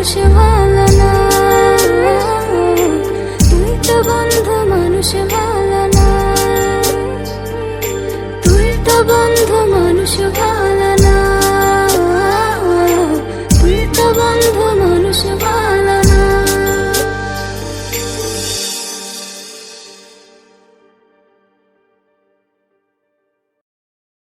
না তুই তো বন্ধু মানুষ ভালো